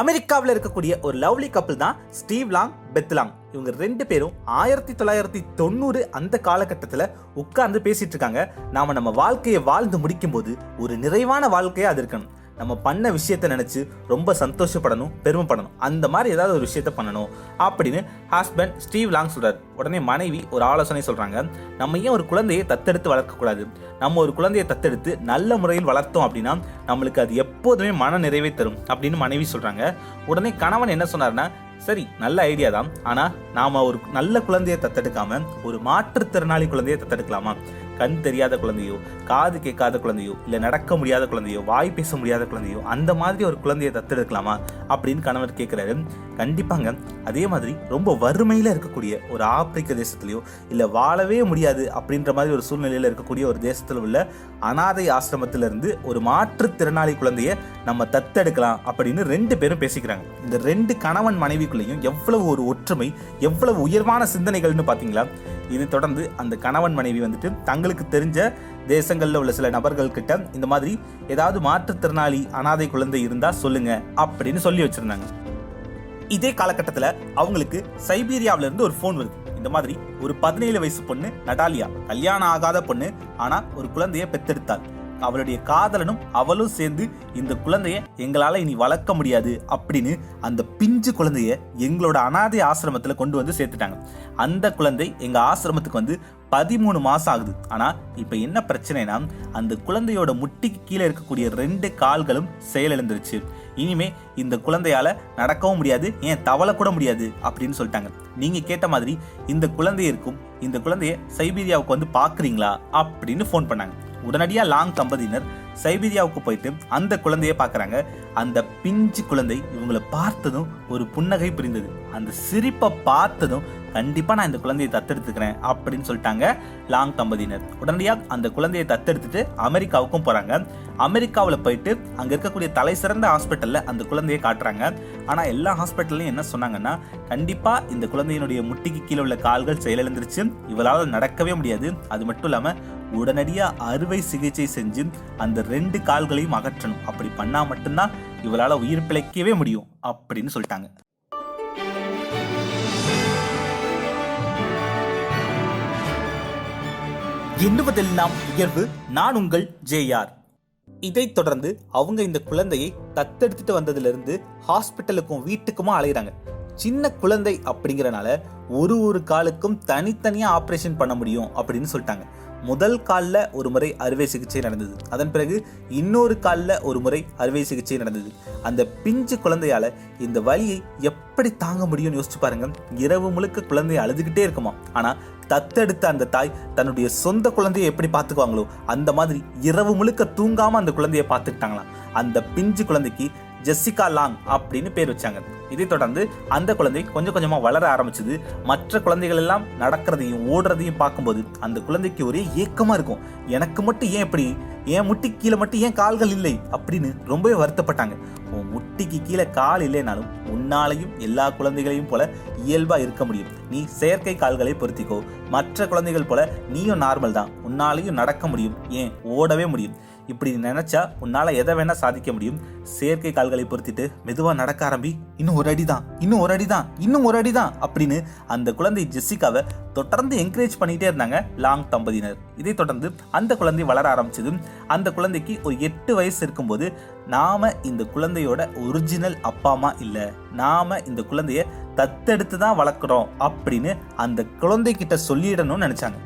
அமெரிக்காவில் இருக்கக்கூடிய ஒரு லவ்லி கப்பல் தான் ஸ்டீவ் லாங் பெத்லாங் இவங்க ரெண்டு பேரும் ஆயிரத்தி தொள்ளாயிரத்தி தொண்ணூறு அந்த காலகட்டத்தில் உட்கார்ந்து பேசிட்டு இருக்காங்க. நாம நம்ம வாழ்க்கையை வாழ்ந்து முடிக்கும் போது ஒரு நிறைவான வாழ்க்கையா அது இருக்கணும். நம்ம பண்ண விஷயத்தை நினச்சி ரொம்ப சந்தோஷப்படணும் பெருமைப்படணும். அந்த மாதிரி ஏதாவது ஒரு விஷயத்த பண்ணணும் அப்படின்னு ஹஸ்பண்ட் ஸ்டீவ் லாங் சொல்கிறார் உடனே மனைவி ஒரு ஆலோசனை சொல்கிறாங்க நம்ம ஏன் ஒரு குழந்தையை தத்தெடுத்து வளர்க்கக்கூடாது? நம்ம ஒரு குழந்தையை தத்தெடுத்து நல்ல முறையில் வளர்த்தோம் அப்படின்னா நம்மளுக்கு அது எப்போதுமே மன நிறைவை தரும் அப்படின்னு மனைவி சொல்கிறாங்க உடனே கணவன் என்ன சொன்னார்னா சரி நல்ல ஐடியா தான். ஆனால் நாம் ஒரு நல்ல குழந்தையை தத்தெடுக்காமல் ஒரு மாற்றுத்திறனாளி குழந்தையை தத்தெடுக்கலாமா? கண் தெரியாத குழந்தையோ காது கேட்காத குழந்தையோ இல்லை நடக்க முடியாத குழந்தையோ வாய் பேச முடியாத குழந்தையோ அந்த மாதிரி ஒரு குழந்தையை தத்தெடுக்கலாமா அப்படின்னு கணவர் கேட்குறாரு. கண்டிப்பாங்க. அதே மாதிரி ரொம்ப வறுமையில் இருக்கக்கூடிய ஒரு ஆப்பிரிக்க தேசத்துலையோ இல்லை வாழவே முடியாது அப்படின்ற மாதிரி ஒரு சூழ்நிலையில் இருக்கக்கூடிய ஒரு தேசத்தில் உள்ள அனாதை ஆசிரமத்திலிருந்து ஒரு மாற்றுத்திறனாளி குழந்தைய நம்ம தத்தெடுக்கலாம் அப்படின்னு ரெண்டு பேரும் பேசிக்கிறாங்க. இந்த ரெண்டு கணவன் மனைவிக்குள்ளேயும் எவ்வளவு ஒரு ஒற்றுமை எவ்வளவு உயர்வான சிந்தனைகள்னு பார்த்தீங்களா இது தொடர்ந்து அந்த கணவன் மனைவி வந்துட்டு தங்களுக்கு தெரிஞ்ச தேசங்களில் உள்ள சில நபர்கள் கிட்ட இந்த மாதிரி ஏதாவது மாற்றுத்திறனாளி அனாதை குழந்தை இருந்தா சொல்லுங்க அப்படின்னு சொல்லி வச்சிருந்தாங்க. இதே காலகட்டத்தில் அவங்களுக்கு சைபீரியாவில இருந்து ஒரு ஃபோன் வருது. இந்த மாதிரி ஒரு பதினேழு வயசு பொண்ணு நடாலியா. கல்யாணம் ஆகாத பொண்ணு ஆனா ஒரு குழந்தைய பெத்தெடுத்தாள். அவளுடைய காதலனும் அவளும் சேர்ந்து இந்த குழந்தைய எங்களால் இனி வளர்க்க முடியாது அப்படின்னு அந்த பிஞ்சு குழந்தைய எங்களோட அனாதை ஆசிரமத்தில் கொண்டு வந்து சேர்த்துட்டாங்க. அந்த குழந்தை எங்கள் ஆசிரமத்துக்கு வந்து பதிமூணு மாதம் ஆகுது. ஆனால் இப்போ என்ன பிரச்சனைனா அந்த குழந்தையோட முட்டிக்கு கீழே இருக்கக்கூடிய ரெண்டு கால்களும் செயலிழந்துருச்சு. இனிமே இந்த குழந்தையால் நடக்கவும் முடியாது ஏன் தவள முடியாது அப்படின்னு சொல்லிட்டாங்க. நீங்கள் கேட்ட மாதிரி இந்த குழந்தை இருக்கும் இந்த குழந்தைய சைபீரியாவுக்கு வந்து பார்க்குறீங்களா அப்படின்னு ஃபோன் பண்ணாங்க. உடனடியாக லாங் தம்பதியினர் சைபீரியாவுக்கு போயிட்டு அந்த குழந்தைய பார்க்குறாங்க. அந்த பிஞ்சு குழந்தை இவங்களை பார்த்ததும் ஒரு புன்னகை புரிந்தது. அந்த சிரிப்பை பார்த்ததும் கண்டிப்பாக நான் இந்த குழந்தையை தத்தெடுத்துக்கிறேன் அப்படின்னு சொல்லிட்டாங்க லாங் தம்பதியினர். உடனடியாக அந்த குழந்தையை தத்தெடுத்துட்டு அமெரிக்காவுக்கும் போகிறாங்க அமெரிக்காவில் போயிட்டு அங்கே இருக்கக்கூடிய தலை சிறந்த ஹாஸ்பிட்டலில் அந்த குழந்தையை காட்டுறாங்க. ஆனால் எல்லா ஹாஸ்பிட்டல்லையும் என்ன சொன்னாங்கன்னா கண்டிப்பாக இந்த குழந்தையினுடைய முட்டிக்கு கீழே உள்ள கால்கள் செயலிழந்துருச்சு. இவளால் நடக்கவே முடியாது. அது மட்டும் இல்லாமல் உடனடியாக அறுவை சிகிச்சை செஞ்சு அந்த ரெண்டு கால்களையும் அகற்றணும். அப்படி பண்ணா மட்டும்தான் இவளால உயிர் பிழைக்கவே முடியும் அப்படின்னு சொல்லிட்டாங்க. எண்ணுவதெல்லாம் உயர்வு நான் உங்கள் ஜேஆர். இதைத் தொடர்ந்து அவங்க இந்த குழந்தையை தத்தெடுத்துட்டு வந்ததிலிருந்து ஹாஸ்பிட்டலுக்கும் வீட்டுக்குமா அலைகிறாங்க சின்ன குழந்தை அப்படிங்கறனால ஒரு ஒரு காலுக்கும் தனித்தனியாக ஆப்ரேஷன் பண்ண முடியும் அப்படின்னு சொல்லிட்டாங்க. முதல் காலில் ஒரு முறை அறுவை சிகிச்சை நடந்தது. அதன் பிறகு இன்னொரு காலில் ஒரு முறை அறுவை சிகிச்சை நடந்தது. அந்த பிஞ்சு குழந்தையால் இந்த வலியை எப்படி தாங்க முடியும்னு யோசிச்சு பாருங்க. இரவு முழுக்க குழந்தைய அழுதுகிட்டே இருக்குமா. ஆனால் தத்தெடுத்த அந்த தாய் தன்னுடைய சொந்த குழந்தையை எப்படி பார்த்துக்குவாங்களோ அந்த மாதிரி இரவு முழுக்க தூங்காமல் அந்த குழந்தையை பார்த்துக்கிட்டாங்களாம். அந்த பிஞ்சு குழந்தைக்கு ஜெசிகா லாங் அப்படின்னு பேர் வச்சாங்க. இதைத் தொடர்ந்து அந்த குழந்தை கொஞ்சம் கொஞ்சமா வளர ஆரம்பிச்சது. மற்ற குழந்தைகள் எல்லாம் நடக்கிறதையும் ஓடுறதையும் பார்க்கும்போது அந்த குழந்தைக்கு ஒரே ஏக்கமா இருக்கும். எனக்கு மட்டும் ஏன் இப்படி? என் முட்டி கீழே மட்டும் ஏன் கால்கள் இல்லை? அப்படின்னு ரொம்பவே வருத்தப்பட்டாங்க. உன் முட்டிக்கு கீழே கால் இல்லைனாலும் உன்னாலையும் எல்லா குழந்தைகளையும் போல இயல்பா இருக்க முடியும். நீ செயற்கை கால்களை பொருத்திக்கோ. மற்ற குழந்தைகள் போல நீயும் நார்மல் தான். உன்னாலையும் நடக்க முடியும். ஏன்? ஓடவே முடியும். இப்படி நினச்சா நினைச்சா உன்னால எதை வேணால் சாதிக்க முடியும். செயற்கை கால்களை பொருத்திட்டு மெதுவாக நடக்க ஆரம்பி. இன்னும் ஒரு அடி தான் இன்னும் ஒரு அடி தான் இன்னும் ஒரு அடி தான் அப்படின்னு அந்த குழந்தை ஜெசிகாவை தொடர்ந்து என்கரேஜ் பண்ணிட்டே இருந்தாங்க லாங் தம்பதியினர். இதை தொடர்ந்து அந்த குழந்தை வளர ஆரம்பிச்சது அந்த குழந்தைக்கு ஒரு எட்டு வயசு இருக்கும்போது நாம இந்த குழந்தையோட ஒரிஜினல் அப்பா அம்மா இல்லை நாம இந்த குழந்தைய தத்தெடுத்து தான் வளர்க்குறோம் அப்படின்னு அந்த குழந்தைகிட்ட சொல்லிடணும்னு நினைச்சாங்க.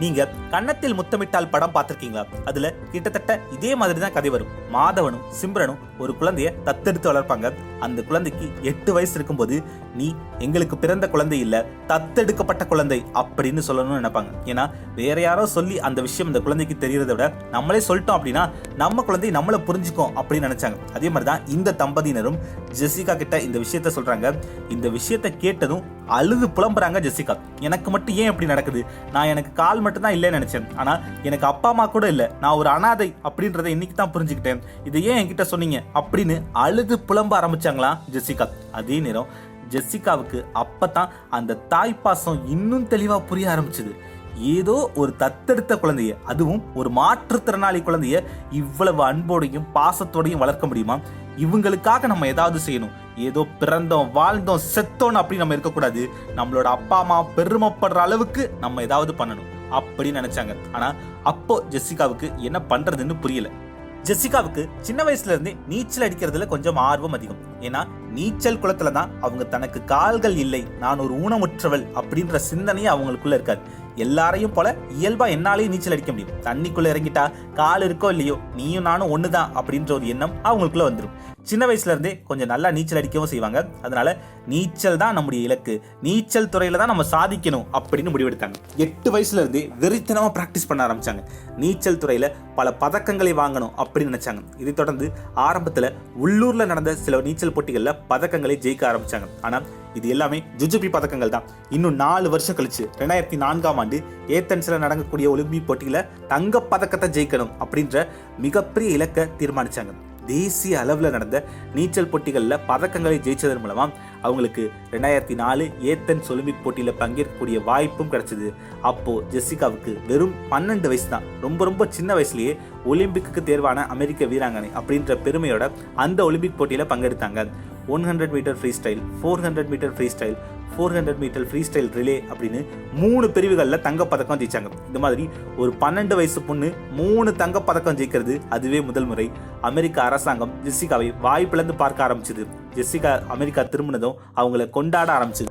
நீங்க கன்னத்தில் முத்தமிட்டால் படம் பார்த்திருக்கீங்களா? அதுல கிட்டத்தட்ட இதே மாதிரி தான் கதை வரும். மாதவனும் சிம்ரனும் ஒரு குழந்தைய தத்தெடுத்து வளர்ப்பாங்க. அந்த குழந்தைக்கு எட்டு வயசு இருக்கும்போது நீ எங்களுக்கு பிறந்த குழந்தை இல்லை தத்தெடுக்கப்பட்ட குழந்தை அப்படின்னு சொல்லணும்னு நினைப்பாங்க. ஏன்னா வேற யாரோ சொல்லி அந்த விஷயம் இந்த குழந்தைக்கு தெரியறதை விட நம்மளே சொல்லிட்டோம் அப்படின்னா நம்ம குழந்தை நம்மளை புரிஞ்சுக்கும் அப்படின்னு நினைச்சாங்க. அதே மாதிரி தான் இந்த தம்பதியினரும் ஜெசிகா கிட்ட இந்த விஷயத்த சொல்றாங்க. இந்த விஷயத்தை கேட்டதும் அழுது புலம்புறாங்க ஜெசிகா. எனக்கு மட்டும் ஏன் இப்படி நடக்குது? நான் எனக்கு கால் மட்டும் தான் இல்லைன்னு நினைச்சேன். ஆனா எனக்கு அப்பா அம்மா கூட இல்லை. நான் ஒரு அனாதை அப்படின்றத இன்னைக்கு தான் புரிஞ்சுக்கிட்டேன். இதை ஏன் என்கிட்ட சொன்னீங்க? அப்படின்னு அழுது புலம்ப ஆரம்பிச்சாங்களா ஜெசிகா. அதே நேரம் ஜெசிகாவுக்கு அப்பதான் அந்த தாய்ப்பாசம் இன்னும் தெளிவா புரிய ஆரம்பிச்சது. ஏதோ ஒரு தத்தெடுத்த குழந்தைய அதுவும் ஒரு மாற்றுத்திறனாளி குழந்தைய இவ்வளவு அன்போடையும் பாசத்தோடையும் வளர்க்க முடியுமா? இவங்களுக்காக நம்ம ஏதாவது செய்யணும். ஏதோ பிறந்தோம் வாழ்ந்தோம் செத்தோம் அப்படி நம்ம இருக்கக்கூடாது. நம்மளோட அப்பா அம்மா பெருமைப்படுற அளவுக்கு நம்ம ஏதாவது பண்ணணும் அப்படின்னு நினைச்சாங்க. ஆனா அப்போ ஜெசிகாவுக்கு என்ன பண்றதுன்னு புரியல. ஜெசிகாவுக்கு சின்ன வயசுல இருந்து நீச்சல் அடிக்கிறதுல கொஞ்சம் ஆர்வம் அதிகம். ஏன்னா நீச்சல் குளத்துல தான் அவங்க தனக்கு கால்கள் இல்லை நான் ஒரு ஊனமுற்றவள் அப்படின்ற சிந்தனையே அவங்களுக்குள்ள இருக்காது. எல்லாரையும் போல இயல்பா என்னாலேயும் நீச்சல் அடிக்க முடியும். தண்ணிக்குள்ள இறங்கிட்டா கால் இருக்கோ இல்லையோ நீயும் நானும் ஒண்ணுதான் அப்படின்ற ஒரு எண்ணம் அவங்களுக்குள்ள வந்துடும் சின்ன வயசுல இருந்தே கொஞ்சம் நல்லா நீச்சல் அடிக்கவும் செய்வாங்க. அதனால நீச்சல் தான் நம்முடைய இலக்கு. நீச்சல் துறையில தான் நம்ம சாதிக்கணும் அப்படின்னு முடிவெடுத்தாங்க. எட்டு வயசுல இருந்தே வெறித்தனமா பிராக்டிஸ் பண்ண ஆரம்பிச்சாங்க. நீச்சல் துறையில பல பதக்கங்களை வாங்கணும் அப்படின்னு நினைச்சாங்க. இதை தொடர்ந்து ஆரம்பத்துல உள்ளூர்ல நடந்த சில நீச்சல் போட்டிகள்ல பதக்கங்களை ஜெயிக்க ஆரம்பிச்சாங்க. ஆனா இது எல்லாமே ஜுஜுபி பதக்கங்கள் தான். இன்னும் நாலு வருஷம் கழிச்சு ரெண்டாயிரத்தி நான்காம் ஆண்டு ஏத்தன்ஸ்ல நடக்கக்கூடிய ஒலிம்பிக் போட்டியில தங்க பதக்கத்தை ஜெயிக்கணும் அப்படின்ற மிகப்பெரிய இலக்கை தீர்மானிச்சாங்க. தேசிய அளவில் நடந்த நீச்சல் போட்டிகளில் பதக்கங்களை ஜெயிச்சதன் மூலமாக அவங்களுக்கு ரெண்டாயிரத்தி நாலு ஏத்தன்ஸ் ஒலிம்பிக் போட்டியில் பங்கேற்கக்கூடிய வாய்ப்பும் கிடச்சிது. அப்போது ஜெசிகாவுக்கு வெறும் பன்னெண்டு வயசு தான் ரொம்ப ரொம்ப சின்ன வயசுலேயே ஒலிம்பிக்கு தேர்வான அமெரிக்க வீராங்கனை அப்படின்ற பெருமையோட அந்த ஒலிம்பிக் போட்டியில் பங்கெடுத்தாங்க. One hundred metre freestyle four hundred metre freestyle four hundred metre freestyle relay அப்படின்னு மூணு பிரிவுகளில் தங்கப்பதக்கம் ஜெயிச்சாங்க. இந்த மாதிரி ஒரு பன்னெண்டு வயசு பொண்ணு மூணு தங்கப்பதக்கம் ஜெயிக்கிறது அதுவே முதல் முறை. அமெரிக்க அரசாங்கம் ஜெஸ்ஸிகாவை வாய்ப்பிழந்து பார்க்க ஆரம்பிச்சது. ஜெஸ்ஸிகா அமெரிக்கா திரும்பினதும் அவங்கள கொண்டாட ஆரம்பிச்சது.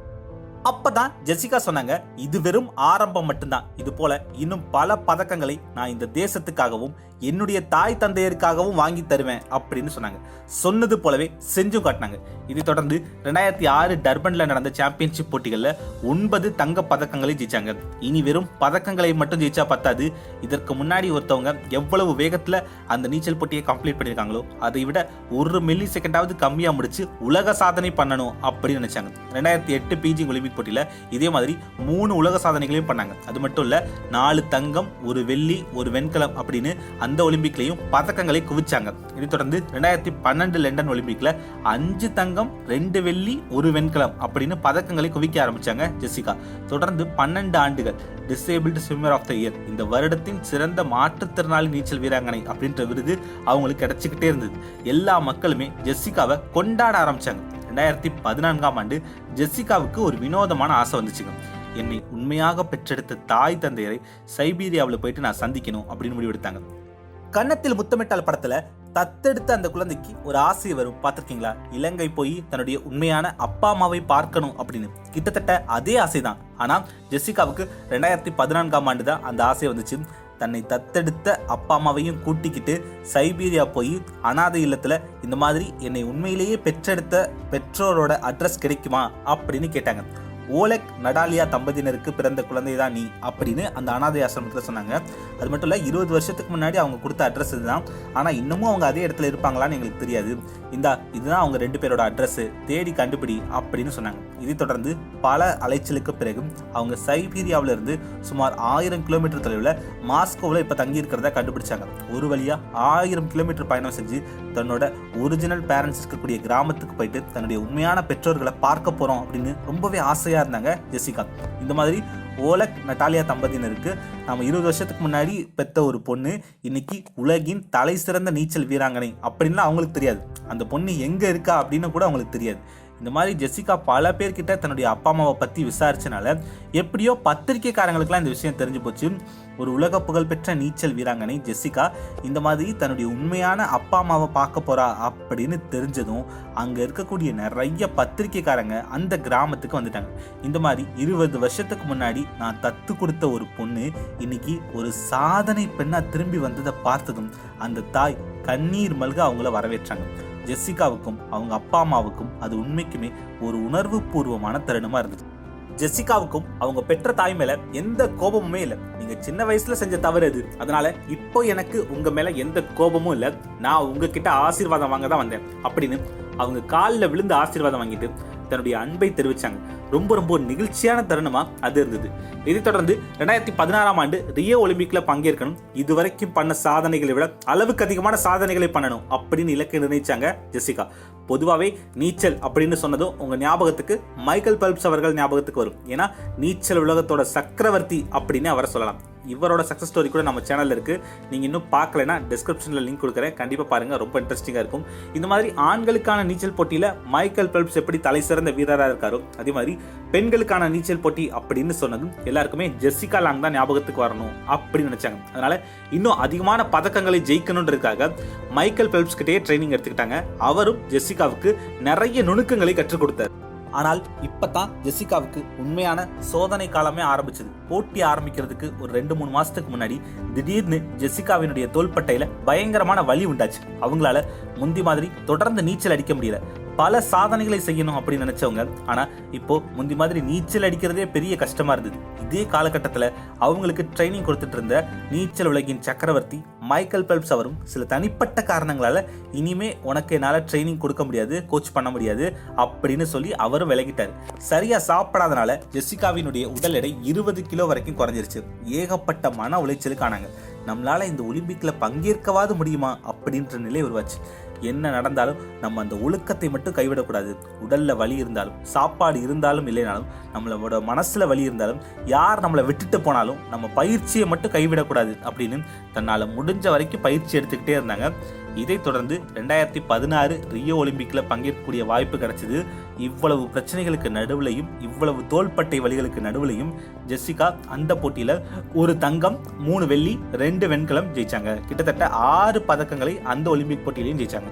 அப்பதான் ஜெசிகா சொன்னாங்க இது வெறும் ஆரம்பம் மட்டும்தான். இது போல இன்னும் பல பதக்கங்களை நான் இந்த தேசத்துக்காகவும் என்னுடைய தாய் தந்தையருக்காகவும் வாங்கி தருவேன் அப்படின்னு சொன்னாங்க. சொன்னது போலவே செஞ்சும் காட்டினாங்க. இதை தொடர்ந்து ரெண்டாயிரத்தி ஆறு டர்பன்ல நடந்த சாம்பியன்ஷிப் போட்டிகளில் ஒன்பது தங்க பதக்கங்களை ஜெயிச்சாங்க. இனி வெறும் பதக்கங்களை மட்டும் ஜெயிச்சா பத்தாது. இதற்கு முன்னாடி ஒருத்தவங்க எவ்வளவு வேகத்துல அந்த நீச்சல் போட்டியை கம்ப்ளீட் பண்ணியிருக்காங்களோ அதை விட ஒரு மில்லி செகண்டாவது கம்மியா முடிச்சு உலக சாதனை பண்ணணும் அப்படின்னு நினைச்சாங்க. ரெண்டாயிரத்தி எட்டு பீஜிங் ஒலிம்பிக் போட்டியில இதே மாதிரி மூணு உலக சாதனைகளையும் பண்ணாங்க. அது மட்டும் இல்ல நாலு தங்கம் ஒரு வெள்ளி ஒரு வெண்கலம் அப்படின்னு அந்த ஒலிம்பிக்லையும் பதக்கங்களை குவிச்சாங்க. இதை தொடர்ந்து ரெண்டாயிரத்தி பன்னெண்டு லண்டன் ஒலிம்பிக்ல அஞ்சு தங்கம் ரெண்டு வெள்ளி ஒரு வெண்கலம் அப்படின்னு பதக்கங்களை குவிக்க ஆரம்பிச்சாங்க ஜெசிகா. தொடர்ந்து பன்னெண்டு ஆண்டுகள் disabled swimmer of the year இந்த வருடத்தின் சிறந்த மாற்றுத்திறனாளி நீச்சல் வீராங்கனை அப்படின்ற விருது அவங்களுக்கு கிடைச்சிக்கிட்டே இருந்தது. எல்லா மக்களுமே ஜெசிகாவை கொண்டாட ஆரம்பிச்சாங்க. ரெண்டாயிரத்தி பதினான்காம் ஆண்டு ஜெசிகாவுக்கு ஒரு வினோதமான ஆசை வந்துச்சுங்க. என்னை உண்மையாக பெற்றெடுத்த தாய் தந்தையரை சைபீரியாவில் போயிட்டு நான் சந்திக்கணும் அப்படின்னு முடிவெடுத்தாங்க கன்னத்தில் முத்தமிட்டால் படத்துல தத்தெடுத்த அந்த குழந்தைக்கு ஒரு ஆசை வரும். பார்த்துருக்கீங்களா? இலங்கை போய் தன்னுடைய உண்மையான அப்பா அம்மாவை பார்க்கணும் அப்படின்னு. கிட்டத்தட்ட அதே ஆசை தான் ஆனால் ஜெசிகாவுக்கு ரெண்டாயிரத்தி பதினான்காம் ஆண்டு தான் அந்த ஆசை வந்துச்சு. தன்னை தத்தெடுத்த அப்பா அம்மாவையும் கூட்டிக்கிட்டு சைபீரியா போய் அனாதை இல்லத்தில் இந்த மாதிரி என்னை உண்மையிலேயே பெற்றெடுத்த பெற்றோரோட அட்ரஸ் கிடைக்குமா? அப்படின்னு கேட்டாங்க. ஓலெக் நடாலியா தம்பதியினருக்கு பிறந்த குழந்தை தான் நீ அப்படின்னு அந்த அனாதை ஆசிரமத்தில் சொன்னாங்க. அது மட்டும் இல்லை இருபது வருஷத்துக்கு முன்னாடி அவங்க கொடுத்த அட்ரஸ் இதுதான். ஆனால் இன்னமும் அவங்க அதே இடத்துல இருப்பாங்களான்னு எங்களுக்கு தெரியாது. இந்தா இதுதான் அவங்க ரெண்டு பேரோட அட்ரஸ் தேடி கண்டுபிடி அப்படின்னு சொன்னாங்க. இதை தொடர்ந்து பல அலைச்சலுக்கு பிறகு அவங்க சைபீரியாவிலிருந்து சுமார் ஆயிரம் கிலோமீட்டர் தொலைவில் மாஸ்கோவில் இப்போ தங்கி இருக்கிறத கண்டுபிடிச்சாங்க. ஒரு வழியாக ஆயிரம் கிலோமீட்டர் பயணம் செஞ்சு தன்னோட ஒரிஜினல் பேரண்ட்ஸ் இருக்கக்கூடிய கிராமத்துக்கு போயிட்டு தன்னுடைய உண்மையான பெற்றோர்களை பார்க்க போகிறோம் அப்படின்னு ரொம்பவே ஆசையாக ஜோடியாக இருந்தாங்க ஜெசிகா. இந்த மாதிரி ஓலக் நட்டாலியா தம்பதியினருக்கு நாம் இருபது வருஷத்துக்கு முன்னாடி பெற்ற ஒரு பொண்ணு இன்னைக்கு உலகின் தலை சிறந்த நீச்சல் வீராங்கனை அப்படின்லாம் அவங்களுக்கு தெரியாது. அந்த பொண்ணு எங்க இருக்கா அப்படின்னு கூட அவங்களுக்கு தெரியாது. இந்த மாதிரி ஜெசிகா பல பேர்கிட்ட தன்னுடைய அப்பா அம்மாவை பற்றி விசாரிச்சனால எப்படியோ பத்திரிகைக்காரங்களுக்குலாம் இந்த விஷயம் தெரிஞ்சு போச்சு. ஒரு உலக புகழ்பெற்ற நீச்சல் வீராங்கனை ஜெசிகா இந்த மாதிரி தன்னுடைய உண்மையான அப்பா அம்மாவை பார்க்க போகிறா அப்படின்னு தெரிஞ்சதும் அங்கே இருக்கக்கூடிய நிறைய பத்திரிக்கைக்காரங்க அந்த கிராமத்துக்கு வந்துட்டாங்க. இந்த மாதிரி இருபது வருஷத்துக்கு முன்னாடி நான் தத்து கொடுத்த ஒரு பொண்ணு இன்னைக்கு ஒரு சாதனை பெண்ணாக திரும்பி வந்ததை பார்த்ததும் அந்த தாய் கண்ணீர் மல்க அவங்கள வரவேற்றாங்க. ஜெசிகாவுக்கும் அவங்க அப்பா அம்மாவுக்கும் அது உண்மைக்குமே ஒரு உணர்வு பூர்வமான தருணமா இருந்தது. ஜெசிகாவுக்கும் அவங்க பெற்ற தாய் மேல எந்த கோபமுமே இல்லை. நீங்க சின்ன வயசுல செஞ்ச தவறு அது. அதனால இப்போ எனக்கு உங்க மேல எந்த கோபமும் இல்லை. நான் உங்ககிட்ட ஆசீர்வாதம் வாங்க தான் வந்தேன். அப்படின்னு அவங்க காலில் விழுந்து ஆசீர்வாதம் வாங்கிட்டு தன்னுடைய அன்பை தெரிவிச்சாங்க. ரொம்ப ரொம்ப நிகழ்ச்சியான தருணமா அது இருந்தது. இதைத் தொடர்ந்து ரெண்டாயிரத்தி பதினாறாம் ஆண்டு ரியோ ஒலிம்பிக்ல பங்கேற்கணும். இதுவரைக்கும் பண்ண சாதனைகளை விட அளவுக்கு அதிகமான சாதனைகளை பண்ணணும் அப்படின்னு இலக்கை நிர்ணயிச்சாங்க ஜெசிகா. பொதுவாகவே நீச்சல் அப்படின்னு சொன்னதும் உங்கள் ஞாபகத்துக்கு மைக்கேல் பல்ப்ஸ் அவர்கள் ஞாபகத்துக்கு வரும். ஏன்னா நீச்சல் உலகத்தோட சக்கரவர்த்தி அப்படின்னு அவரை சொல்லலாம். இவரோட சக்ஸஸ் ஸ்டோரி கூட நம்ம சேனலில் இருக்குது நீங்கள் இன்னும் பார்க்கலைன்னா டிஸ்கிரிப்ஷனில் லிங்க் கொடுக்குறேன். கண்டிப்பாக பாருங்கள் ரொம்ப இன்ட்ரெஸ்டிங்காக இருக்கும். இந்த மாதிரி ஆண்களுக்கான நீச்சல் போட்டியில் மைக்கேல் பெல்ப்ஸ் எப்படி தலை சிறந்த வீரராக இருக்காரோ அதே மாதிரி பெண்களுக்கான நீச்சல் போட்டி அப்படின்னு சொன்னதும் எல்லாருக்குமே ஜெஸ்ஸிகா லாங் தான் ஞாபகத்துக்கு வரணும் அப்படின்னு நினச்சாங்க. அதனால் இன்னும் அதிகமான பதக்கங்களை ஜெயிக்கணுன்றதுக்காக மைக்கேல் பெல்ப்ஸ் கிட்டே ட்ரைனிங் எடுத்துக்கிட்டாங்க. அவரும் ஜெஸ்ஸிகாவுக்கு நிறைய நுணுக்கங்களை கற்றுக் கொடுத்தார். ஆனால் இப்பதான் ஜெசிகாவுக்கு உண்மையான சோதனை காலமே ஆரம்பிச்சது. போட்டி ஆரம்பிக்கிறதுக்கு ஒரு ரெண்டு மூணு மாசத்துக்கு முன்னாடி திடீர்னு ஜெசிகாவினுடைய தோள்பட்டையில பயங்கரமான வலி உண்டாச்சு. அவங்களால முந்தி மாதிரி தொடர்ந்து நீச்சல் அடிக்க முடியல. பல சாதனைகளை செய்யணும் அப்படின்னு நினைச்சவங்க. ஆனா இப்போ முந்தி மாதிரி நீச்சல் அடிக்கிறதே பெரிய கஷ்டமா இருந்தது. இதே காலகட்டத்தில் அவங்களுக்கு ட்ரைனிங் கொடுத்துட்டு இருந்த நீச்சல் உலகின் சக்கரவர்த்தி மைக்கேல் பெல்ப்ஸ் அவரும் சில தனிப்பட்ட காரணங்களால இனிமே உனக்கு என்னால் ட்ரைனிங் கொடுக்க முடியாது கோச் பண்ண முடியாது அப்படின்னு சொல்லி அவரும் விலகிட்டார். சரியா சாப்பிடாதனால ஜெசிகாவினுடைய உடல் எடை இருபது கிலோ வரைக்கும் குறைஞ்சிருச்சு. ஏகப்பட்ட மன உளைச்சலுக்கு ஆனாங்க. நம்மளால இந்த ஒலிம்பிக்ல பங்கேற்கவாது முடியுமா அப்படின்ற நிலை உருவாச்சு. என்ன நடந்தாலும் நம்ம அந்த ஒழுக்கத்தை மட்டும் கைவிடக்கூடாது. உடல்ல வலி இருந்தாலும் சாப்பாடு இருந்தாலும் இல்லைனாலும் நம்மளோட மனசுல வலி இருந்தாலும் யார் நம்மளை விட்டுட்டு போனாலும் நம்ம பயிற்சியை மட்டும் கைவிடக்கூடாது அப்படின்னு தன்னால முடிஞ்ச வரைக்கும் பயிற்சி எடுத்துக்கிட்டே இருந்தாங்க. இதைத் தொடர்ந்து ரெண்டாயிரத்தி பதினாறு ரியோ ஒலிம்பிக்கில் பங்கேற்கக்கூடிய வாய்ப்பு கிடைச்சது. இவ்வளவு பிரச்சனைகளுக்கு நடுவுலையும் இவ்வளவு தோள்பட்டை வழிகளுக்கு நடுவுலையும் ஜெசிகா அந்த போட்டியில் ஒரு தங்கம் மூணு வெள்ளி ரெண்டு வெண்கலம் ஜெயிச்சாங்க. கிட்டத்தட்ட ஆறு பதக்கங்களை அந்த ஒலிம்பிக் போட்டியிலையும் ஜெயிச்சாங்க.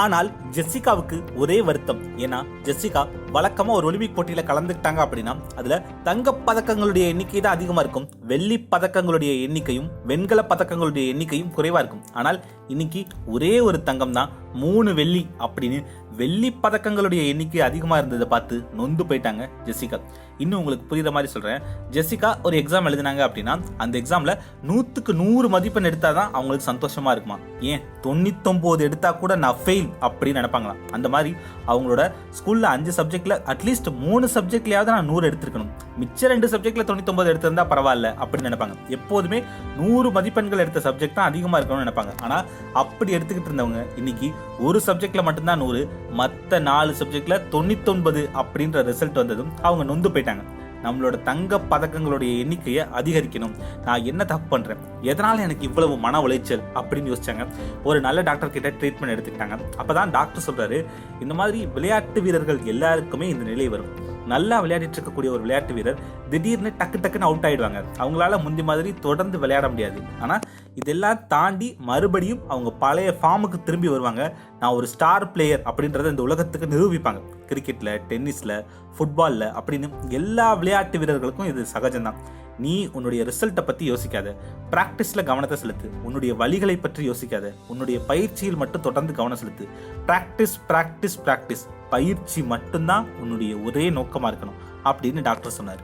ஆனால் ஜெசிகாவுக்கு ஒரே வருத்தம். ஏன்னா ஜெசிகா வழக்கமா ஒரு ஒலிம்பிக் போட்டியில கலந்துக்கிட்டாங்க அப்படின்னா அதுல தங்க பதக்கங்களுடைய எண்ணிக்கை தான் அதிகமா இருக்கும். வெள்ளி பதக்கங்களுடைய எண்ணிக்கையும் வெண்கல பதக்கங்களுடைய எண்ணிக்கையும் குறைவா இருக்கும். ஆனால் இன்னைக்கு ஒரே ஒரு தங்கம் தான் மூணு வெள்ளி அப்படின்னு வெள்ளி பதக்கங்களுடைய எண்ணிக்கை அதிகமா இருந்ததை பார்த்து நொந்து போயிட்டாங்க ஜெசிகா இன்னும் உங்களுக்கு புரியுற மாதிரி சொல்கிறேன் ஜெசிகா ஒரு எக்ஸாம் எழுதினாங்க அப்படின்னா அந்த எக்ஸாமில் நூற்றுக்கு நூறு மதிப்பெண் எடுத்தால் தான் அவங்களுக்கு சந்தோஷமாக இருக்குமா? ஏன்? தொண்ணூத்தொம்போது எடுத்தால் கூட நான் ஃபெயில் அப்படின்னு நினைப்பாங்களாம். அந்த மாதிரி அவங்களோட ஸ்கூலில் அஞ்சு சப்ஜெக்டில் அட்லீஸ்ட் மூணு சப்ஜெக்ட்லையாவது நான் நூறு எடுத்திருக்கணும். மிச்ச ரெண்டு சப்ஜெக்டில் தொண்ணூத்தொம்பது எடுத்திருந்தா பரவாயில்ல அப்படின்னு நினைப்பாங்க. எப்போதுமே நூறு மதிப்பெண்கள் எடுத்த சப்ஜெக்ட் தான் அதிகமாக இருக்கணும்னு நினைப்பாங்க. ஆனால் அப்படி எடுத்துக்கிட்டு இருந்தவங்க இன்னைக்கு ஒரு சப்ஜெக்டில் மட்டும்தான் நூறு மற்ற நாலு சப்ஜெக்டில் தொண்ணூத்தொன்பது அப்படின்ற ரிசல்ட் வந்ததும் அவங்க நொந்து போயிட்டாங்க. நம்மளோட தங்க பதக்கங்களுடைய எண்ணிக்கையை அதிகரிக்கணும். நான் என்ன தப்பு பண்றேன்? எதனால எனக்கு இவ்வளவு மன உளைச்சல்? அப்படின்னு யோசிச்சாங்க. ஒரு நல்ல டாக்டர் கிட்ட ட்ரீட்மெண்ட் எடுத்துக்கிட்டாங்க. அப்பதான் டாக்டர் சொல்றாரு இந்த மாதிரி விளையாட்டு வீரர்கள் எல்லாருக்குமே இந்த நிலை வரும். நல்லா விளையாடிட்டு இருக்கக்கூடிய ஒரு விளையாட்டு வீரர் திடீர்னு டக்கு டக்குன்னு அவுட் ஆயிடுவாங்க. அவங்களால முந்தி மாதிரி தொடர்ந்து விளையாட முடியாது. ஆனால் இதெல்லாம் தாண்டி மறுபடியும் அவங்க பழைய ஃபார்முக்கு திரும்பி வருவாங்க. நான் ஒரு ஸ்டார் பிளேயர் அப்படின்றத இந்த உலகத்துக்கு நிரூபிப்பாங்க. கிரிக்கெட்டில் டென்னிஸில் ஃபுட்பாலில் அப்படின்னு எல்லா விளையாட்டு வீரர்களுக்கும் இது சகஜம்தான். நீ உன்னுடைய ரிசல்ட்டை பற்றி யோசிக்காத. ப்ராக்டிஸில் கவனத்தை செலுத்து. உன்னுடைய வழிகளை பற்றி யோசிக்காத. உன்னுடைய பயிற்சியில் மட்டும் தொடர்ந்து கவனம் செலுத்து. ப்ராக்டிஸ் ப்ராக்டிஸ் ப்ராக்டிஸ் பயிற்சி மட்டும்தான் உன்னுடைய ஒரே நோக்கமாக இருக்கணும் அப்படின்னு டாக்டர் சொன்னார்.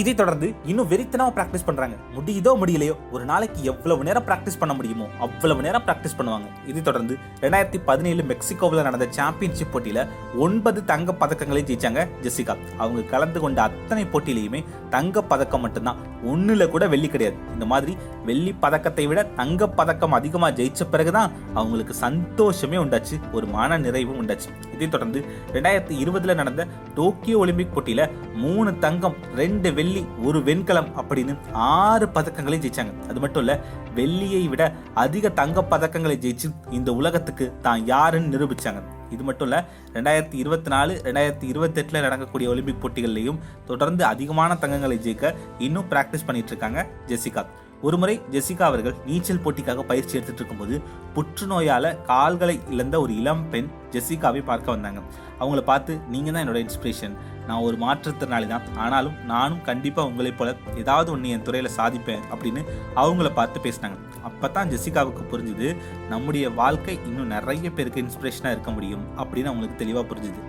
இதை தொடர்ந்து இன்னும் வெறித்தனமா பிராக்டிஸ் பண்றாங்க. முடியுதோ முடியலையோ ஒரு நாளைக்கு எவ்வளவு நேரம் பிராக்டிஸ் பண்ண முடியுமோ அவ்வளவு நேரம் பிராக்டிஸ் பண்ணுவாங்க. இதை தொடர்ந்து ரெண்டாயிரத்தி பதினேழு மெக்சிகோவில் நடந்த சாம்பியன்ஷிப் போட்டியில ஒன்பது தங்க பதக்கங்களை ஜெயிச்சாங்க ஜெசிகா. அவங்க கலந்து கொண்ட அத்தனை போட்டியிலையுமே தங்க பதக்கம் மட்டும்தான். ஒண்ணுல கூட வெள்ளி கிடையாது. இந்த மாதிரி வெள்ளி பதக்கத்தை விட தங்க பதக்கம் அதிகமா ஜெயிச்ச பிறகுதான் அவங்களுக்கு சந்தோஷமே உண்டாச்சு. ஒரு மன நிறைவும் உண்டாச்சு. இதை தொடர்ந்து ரெண்டாயிரத்தி இருபதுல நடந்த டோக்கியோ ஒலிம்பிக் போட்டியில மூணு தங்கம் ரெண்டு வெள்ளி ஒரு வெண்கலம் அப்படின்னு ஆறு பதக்கங்களையும் ஜெயிச்சாங்க. அது மட்டும் இல்ல வெள்ளியை விட அதிக தங்க பதக்கங்களை ஜெயிச்சு இந்த உலகத்துக்கு தான் யாருன்னு நிரூபிச்சாங்க. இது மட்டும் இல்ல ரெண்டாயிரத்தி இருபத்தி நாலு ரெண்டாயிரத்தி இருபத்தெட்டுல நடக்கக்கூடிய ஒலிம்பிக் போட்டிகள்லையும் தொடர்ந்து அதிகமான தங்கங்களை ஜெயிக்க இன்னும் பிராக்டிஸ் பண்ணிட்டு இருக்காங்க ஜெசிகா. ஒருமுறை ஜெசிகா அவர்கள் நீச்சல் போட்டிக்காக பயிற்சி எடுத்துட்டு இருக்கும்போது புற்றுநோயால கால்களை இழந்த ஒரு இளம் பெண் ஜெசிகாவை பார்க்க வந்தாங்க. அவங்கள பார்த்து நீங்க தான் என்னோட இன்ஸ்பிரேஷன் நான் ஒரு மாற்றுத்திறனாளி தான் ஆனாலும் நானும் கண்டிப்பாக உங்களைப் போல ஏதாவது ஒன்று என் துறையில் சாதிப்பேன் அப்படின்னு அவங்கள பார்த்து பேசினாங்க. அப்பதான் ஜெசிகாவுக்கு புரிஞ்சுது நம்முடைய வாழ்க்கை இன்னும் நிறைய பேருக்கு இன்ஸ்பிரேஷனாக இருக்க முடியும் அப்படின்னு அவங்களுக்கு தெளிவாக புரிஞ்சுது.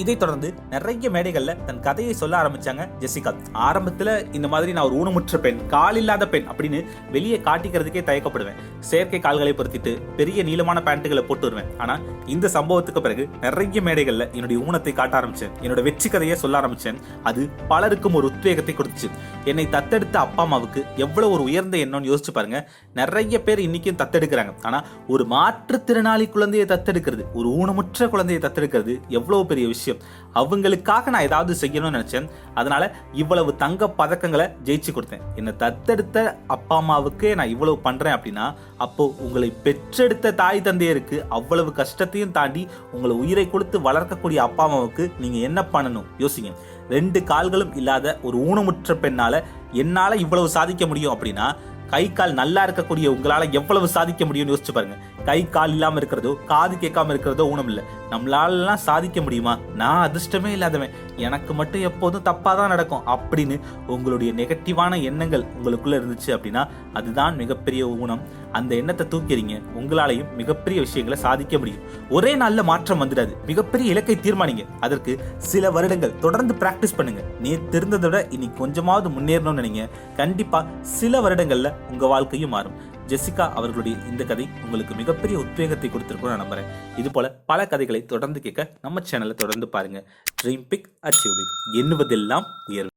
இதைத் தொடர்ந்து நிறைய மேடைகள்ல தன் கதையை சொல்ல ஆரம்பிச்சாங்க ஜெசிகா. ஆரம்பத்துல இந்த மாதிரி நான் ஒரு ஊனமுற்ற பெண் கால் இல்லாத பெண் அப்படின்னு வெளியே காட்டிக்கிறதுக்கே தயக்கப்படுவேன். செயற்கை கால்களை பொருத்திட்டு பெரிய நீளமான பேண்ட்டுகளை போட்டு வருவேன். ஆனா இந்த சம்பவத்துக்கு பிறகு நிறைய மேடைகள்ல என்னுடைய ஊனத்தை காட்ட ஆரம்பிச்சேன். என்னோட வெற்றி கதையை சொல்ல ஆரம்பிச்சேன். அது பலருக்கும் ஒரு உத்வேகத்தை கொடுத்துச்சு. என்னை தத்தெடுத்த அப்பா அம்மாவுக்கு எவ்வளவு ஒரு உயர்ந்த எண்ணம்னு யோசிச்சு பாருங்க. நிறைய பேர் இன்னைக்கும் தத்தெடுக்கிறாங்க. ஆனா ஒரு மாற்றுத்திறனாளி குழந்தையை தத்தெடுக்கிறது ஒரு ஊனமுற்ற குழந்தையை தத்தெடுக்கிறது எவ்வளவு பெரிய விஷயம். விஷயம். அவங்களுக்காக நான் ஏதாவது செய்யணும்னு நினைச்சேன். அதனால இவ்வளவு தங்க பதக்கங்களை ஜெயிச்சு கொடுத்தேன். என்னை தத்தெடுத்த அப்பா அம்மாவுக்கு நான் இவ்வளவு பண்றேன் அப்படின்னா அப்போ உங்களை பெற்றெடுத்த தாய் தந்தையருக்கு அவ்வளவு கஷ்டத்தையும் தாண்டி உங்களை உயிரை கொடுத்து வளர்க்கக்கூடிய அப்பா அம்மாவுக்கு நீங்க என்ன பண்ணணும்? யோசிங்க. ரெண்டு கால்களும் இல்லாத ஒரு ஊனமுற்ற பெண்ணால என்னால இவ்வளவு சாதிக்க முடியும் அப்படின்னா கை கால் நல்லா இருக்கக்கூடிய உங்களால எவ்வளவு சாதிக்க முடியும்னு யோசிச்சு பாருங்க. கை கால் இல்லாம இருக்கிறதோ காது கேட்காம இருக்கிறதோ ஊனம் இல்லை நம்மளாலலாம் சாதிக்க முடியுமா? நான் அதிர்ஷ்டமே இல்லாதவன். எனக்கு மட்டும் எப்போதும் தப்பா தான் நடக்கும். அப்படின்னு உங்களுடைய நெகட்டிவான எண்ணங்கள் உங்களுக்குள்ள இருந்துச்சு அப்படின்னா அதுதான் மிகப்பெரிய ஊனம். அந்த எண்ணத்தை தூக்கிறீங்க. உங்களாலையும் மிகப்பெரிய விஷயங்களை சாதிக்க முடியும். ஒரே நாள்ல மாற்றம் வந்துடாது. மிகப்பெரிய இலக்கை தீர்மானிங்க. அதற்கு சில வருடங்கள் தொடர்ந்து பிராக்டிஸ் பண்ணுங்க. நீ தெரிந்ததை விட இனி கொஞ்சமாவது முன்னேறணும்னு நினைங்க. கண்டிப்பா சில வருடங்கள்ல உங்க வாழ்க்கையும் மாறும். ஜெசிகா அவர்களுடைய இந்த கதை உங்களுக்கு மிகப்பெரிய உத்வேகத்தை கொடுத்துருக்கும் நான் நம்புறேன். இது போல பல கதைகளை தொடர்ந்து கேட்க நம்ம சேனலை தொடர்ந்து பாருங்க. ட்ரீம் பிக் அச்சீவ் பிக் எண்ணுவதெல்லாம் உயர்வு.